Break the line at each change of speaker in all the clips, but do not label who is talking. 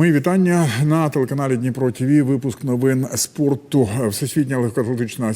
Мої вітання на телеканалі Дніпро ТВ. Випуск новин спорту. Всесвітня легкоатлетична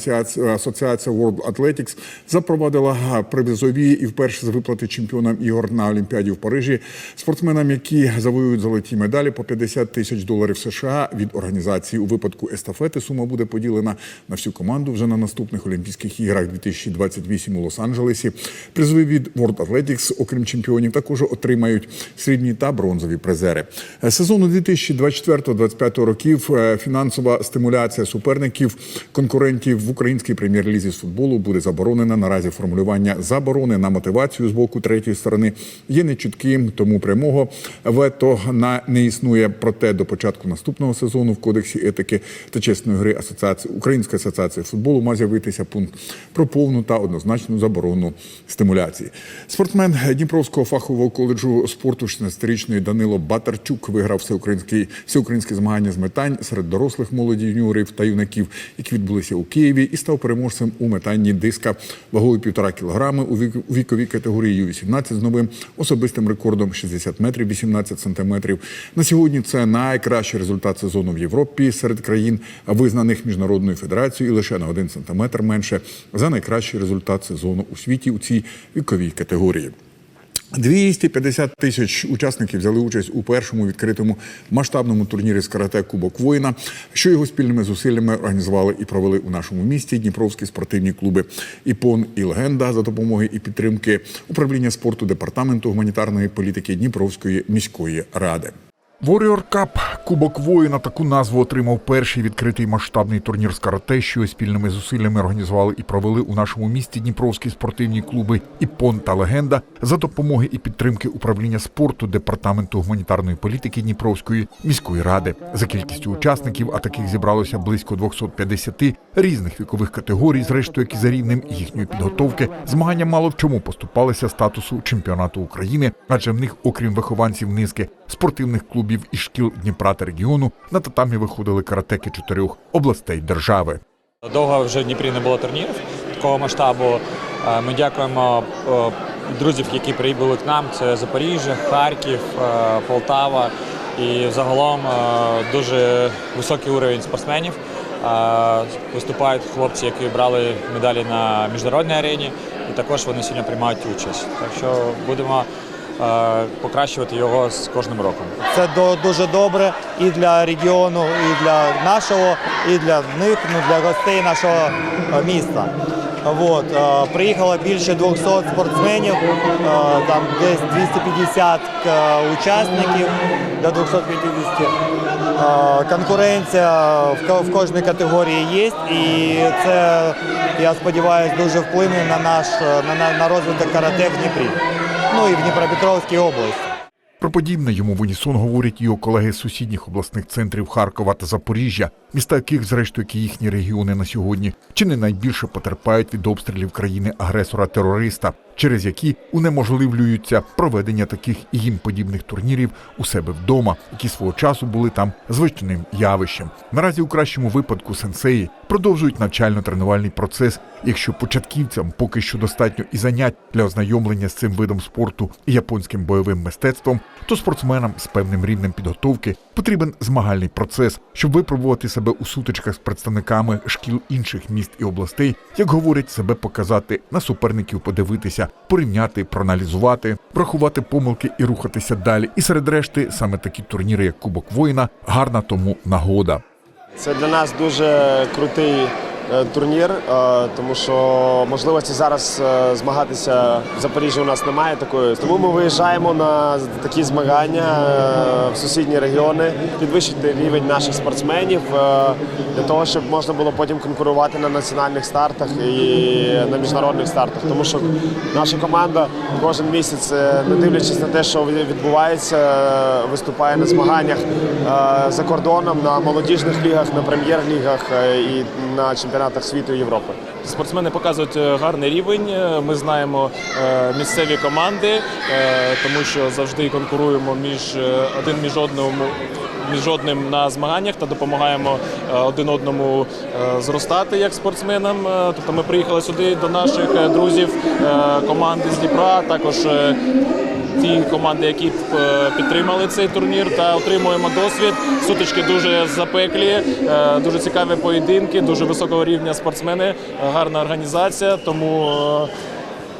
асоціація World Athletics запровадила призові і вперше з виплати чемпіонам ігор на Олімпіаді в Парижі. Спортсменам, які завоюють золоті медалі по 50 тисяч доларів США від організації у випадку естафети. Сума буде поділена на всю команду вже на наступних Олімпійських іграх 2028 у Лос-Анджелесі. Призові від World Athletics, окрім чемпіонів, також отримають срібні та бронзові призери. Сезону 2024-2025 років е, фінансова стимуляція суперників конкурентів в українській прем'єр-лізі з футболу буде заборонена. Наразі формулювання заборони на мотивацію з боку третьої сторони є нечітким, тому прямого вето на не існує. Проте до початку наступного сезону в кодексі етики та чесної гри асоціації Української асоціації футболу має з'явитися пункт про повну та однозначну заборону стимуляції. Спортсмен Дніпровського фахового коледжу спорту 16-річний Данило Батарчук виграв всеукраїнські всеукраїнські змагання з метань серед дорослих молоді юніорів та юнаків, які відбулися у Києві, і став переможцем у метанні диска вагою півтора кілограми у вік- у віковій категорії Ю-18 з новим особистим рекордом 60 метрів 18 сантиметрів. На сьогодні це найкращий результат сезону в Європі серед країн, визнаних міжнародною федерацією, і лише на один сантиметр менше за найкращий результат сезону у світі у цій віковій категорії. 250 тисяч учасників взяли участь у першому відкритому масштабному турнірі з карате Кубок воїна, що його спільними зусиллями організували і провели у нашому місті Дніпровські спортивні клуби Іпон і Легенда за допомоги і підтримки управління спорту департаменту гуманітарної політики Дніпровської міської ради. Warrior Cup – Кубок воїна таку назву отримав перший відкритий масштабний турнір з карате, що спільними зусиллями організували і провели у нашому місті Дніпровські спортивні клуби «Іпон» та Легенда за допомоги і підтримки управління спорту департаменту гуманітарної політики Дніпровської міської ради. За кількістю учасників, а таких зібралося близько 250 різних вікових категорій, зрештою, які за рівнем їхньої підготовки, змагання мало в чому поступалися статусу чемпіонату України, адже в них, окрім вихованців низки спортивних клубів і шкіл Дніпра та регіону, на татамі виходили каратеки чотирьох областей держави.
Довго вже в Дніпрі не було турнірів такого масштабу. Е, Ми дякуємо е, друзів, які прибули к нам. Це Запоріжжя, Харків, е, Полтава. І загалом дуже високий уровень спортсменів. Виступають хлопці, які брали медалі на міжнародній арені, і також вони сьогодні приймають участь. Так що будемо покращувати його з кожним роком.
Це дуже добре і для регіону, і для нашого, і для них, ну для гостей нашого е, міста. От, е, приїхало більше 200 спортсменів, е, там десь 250 е, учасників до 250. Е, Конкуренція в ко- кожній категорії є, і це, я сподіваюся, дуже вплине на наш на, на, на розвиток карате в Дніпрі, ну і в Дніпропетровській області.
Про подібне йому в унісон говорять його колеги з сусідніх обласних центрів Харкова та Запоріжжя, міста яких, зрештою, як і їхні регіони на сьогодні, чи не найбільше потерпають від обстрілів країни агресора-терориста, через які унеможливлюються проведення таких і їм подібних турнірів у себе вдома, які свого часу були там звичним явищем. Наразі у кращому випадку сенсеї продовжують навчально-тренувальний процес. Якщо початківцям поки що достатньо і занять для ознайомлення з цим видом спорту і японським бойовим мистецтвом, то спортсменам з певним рівнем підготовки потрібен змагальний процес, щоб випробувати себе у сутичках з представниками шкіл інших міст і областей, як говорять, себе показати, на суперників подивитися, порівняти, проаналізувати, врахувати помилки і рухатися далі. І серед решти саме такі турніри, як Кубок воїна, гарна тому нагода.
Це для нас дуже крутий турнір, е, тому що можливості зараз е, змагатися в Запоріжжі у нас немає такої. Тому ми виїжджаємо на такі змагання е, в сусідні регіони, підвищити рівень наших спортсменів е, для того, щоб можна було потім конкурувати на національних стартах і на міжнародних стартах. Тому що наша команда кожен місяць, е, не дивлячись на те, що відбувається, е, виступає на змаганнях е, за кордоном на молодіжних лігах, на прем'єр-лігах е, і на чемпіонатах світу і Європи.
Спортсмени показують е, гарний рівень. Е, Ми знаємо е, місцеві команди, тому що завжди конкуруємо між один між одним між одним на змаганнях та допомагаємо один одному зростати як спортсменам. Тобто ми приїхали сюди до наших друзів команди з Дніпра, також ті команди, які е, підтримали цей турнір, та отримуємо досвід. Сутички дуже запеклі, е, дуже цікаві поєдинки, дуже високого рівня спортсмени, гарна організація. Тому е,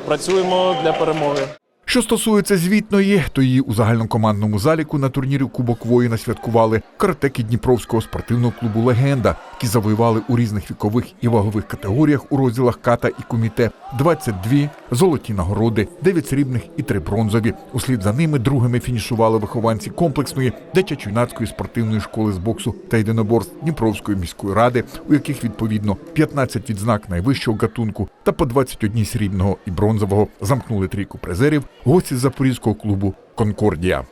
працюємо для перемоги.
Що стосується звітної, то її у загальнокомандному заліку на турнірі Кубок воїна святкували каратеки Дніпровського спортивного клубу Легенда, які завоювали у різних вікових і вагових категоріях у розділах ката і коміте 22 золоті нагороди, 9 срібних і 3 бронзові. Услід за ними другими фінішували вихованці комплексної дитячо-юнацької спортивної школи з боксу та єдиноборств Дніпровської міської ради, у яких відповідно 15 відзнак найвищого гатунку та по 21 срібного і бронзового замкнули трійку призерів гості запорізького клубу Конкордія.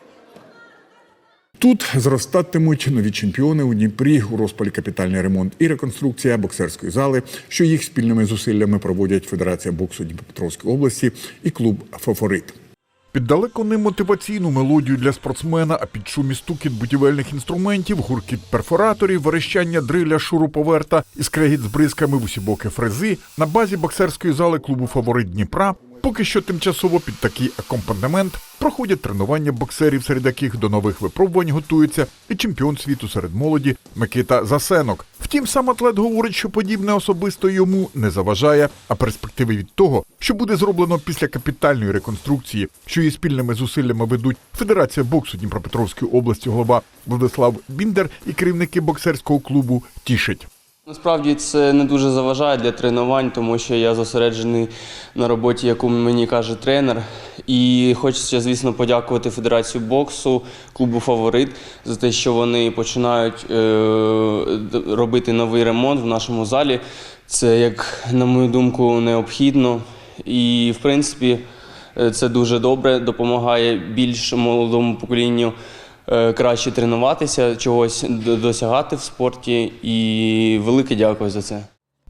Тут зростатимуть нові чемпіони у Дніпрі у розпалі капітальний ремонт і реконструкція боксерської зали, що їх спільними зусиллями проводять Федерація боксу Дніпропетровської області і клуб Фаворит. Під далеко не мотиваційну мелодію для спортсмена, а під шум і стукіт будівельних інструментів, гуркіт перфораторів, верещання дриля, шуруповерта і скрегіт з бризками в усі боки фрези на базі боксерської зали клубу Фаворит Дніпра поки що тимчасово під такий акомпанемент проходять тренування боксерів, серед яких до нових випробувань готується і чемпіон світу серед молоді Микита Засенок. Втім, сам атлет говорить, що подібне особисто йому не заважає, а перспективи від того, що буде зроблено після капітальної реконструкції, що її спільними зусиллями ведуть Федерація боксу Дніпропетровської області, голова Владислав Біндер і керівники боксерського клубу тішить.
Насправді це не дуже заважає для тренувань, тому що я зосереджений на роботі, яку мені каже тренер. І хочеться, звісно, подякувати Федерацію боксу, клубу Фаворит за те, що вони починають е, робити новий ремонт в нашому залі. Це, як на мою думку, необхідно. І, в принципі, е, це дуже добре, допомагає більш молодому поколінню краще тренуватися, чогось досягати в спорті. І велике дякую за це.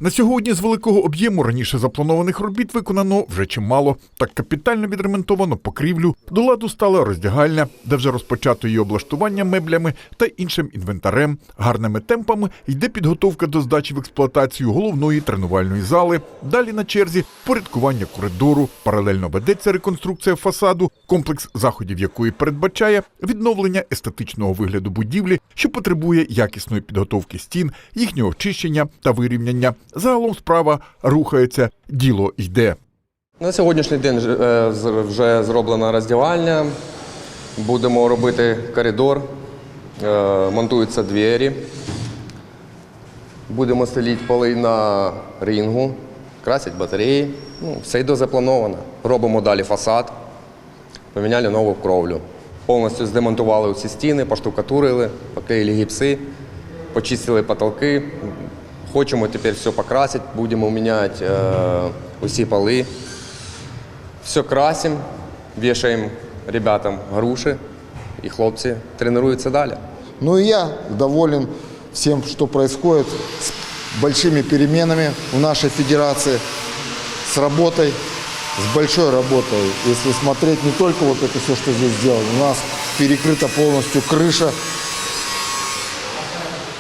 На сьогодні з великого об'єму раніше запланованих робіт виконано вже чимало. Так капітально відремонтовано покрівлю, до ладу стала роздягальня, де вже розпочато її облаштування меблями та іншим інвентарем. Гарними темпами йде підготовка до здачі в експлуатацію головної тренувальної зали. Далі на черзі порядкування коридору. Паралельно ведеться реконструкція фасаду, комплекс заходів якої передбачає відновлення естетичного вигляду будівлі, що потребує якісної підготовки стін, їхнього очищення та вирівняння. Загалом справа рухається, діло йде.
На сьогоднішній день е, вже зроблена роздягальня. Будемо робити коридор, е, монтуються двері. Будемо стелити поли на рингу, красять батареї. Ну, все йде заплановано. Робимо далі фасад, поміняли нову кровлю. Повністю здемонтували всі стіни, поштукатурили, поклеїли гіпси, почистили потолки. Хочемо тепер все покрасити, будемо міняти е, усі поли. Все красим, вішаємо ребятам груші, і хлопці тренуються далі.
Ну и я доволен всем, что происходит, с большими переменами в нашей федерации, с работой, с большой работой. Если смотреть не только вот это все, что здесь сделано, у нас перекрыта полностью крыша,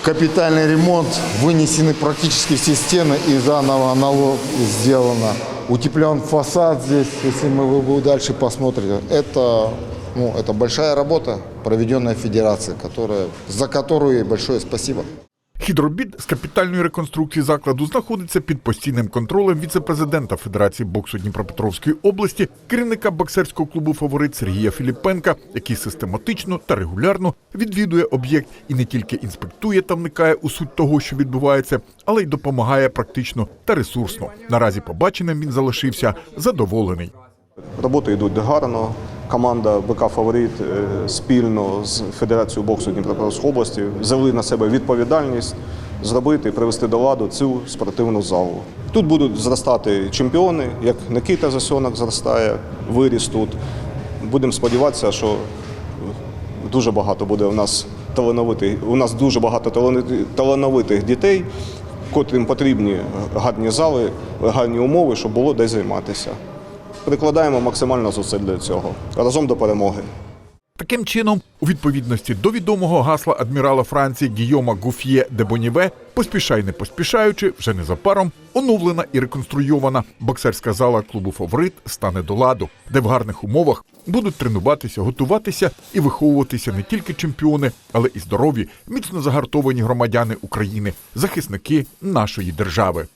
капитальный ремонт, вынесены практически все стены и заново аналог сделано. Утеплен фасад здесь, если мы вы дальше посмотрите. Это, ну, это большая работа, проведенная федерацией, которая, за которую ей большое спасибо.
Хід робіт з капітальної реконструкції закладу знаходиться під постійним контролем віце-президента Федерації боксу Дніпропетровської області, керівника боксерського клубу Фаворит Сергія Філіпенка, який систематично та регулярно відвідує об'єкт і не тільки інспектує та вникає у суть того, що відбувається, але й допомагає практично та ресурсно. Наразі побаченим він залишився задоволений.
Роботи йдуть гарно. Команда БК Фаворит е, спільно з Федерацією боксу Дніпропетровської області взяли на себе відповідальність зробити і привести до ладу цю спортивну залу. Тут будуть зростати чемпіони, як Никита Засьонок зростає, виріс тут. Будемо сподіватися, що дуже багато буде у нас талановитих. У нас дуже багато талановитих- дітей, котрим потрібні гарні зали, гарні умови, щоб було де займатися. Прикладаємо максимально зусиль для цього разом до перемоги.
Таким чином, у відповідності до відомого гасла адмірала Франції Гійома Гуф'є де Боніве, поспішай не поспішаючи, вже незабаром оновлена і реконструйована боксерська зала клубу Фаворит стане до ладу, де в гарних умовах будуть тренуватися, готуватися і виховуватися не тільки чемпіони, але і здорові, міцно загартовані громадяни України, захисники нашої держави.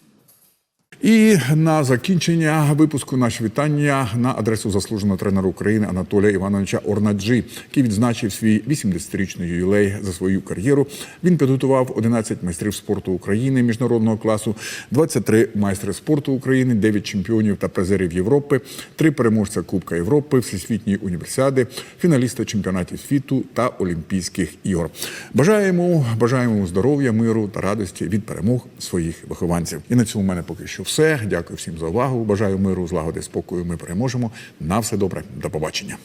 І на закінчення випуску наші вітання на адресу заслуженого тренера України Анатолія Івановича Орнаджі, який відзначив свій 80-річний ювілей за свою кар'єру. Він підготував 11 майстрів спорту України міжнародного класу, 23 майстри спорту України, 9 чемпіонів та призерів Європи, 3 переможця Кубка Європи, Всесвітньої універсіади, фіналіста чемпіонатів світу та Олімпійських ігор. Бажаємо, бажаємо здоров'я, миру та радості від перемог своїх вихованців. І на цьому в мене поки що все. Дякую всім за увагу. Бажаю миру, злагоди, спокою. Ми переможемо. На все добре. До побачення.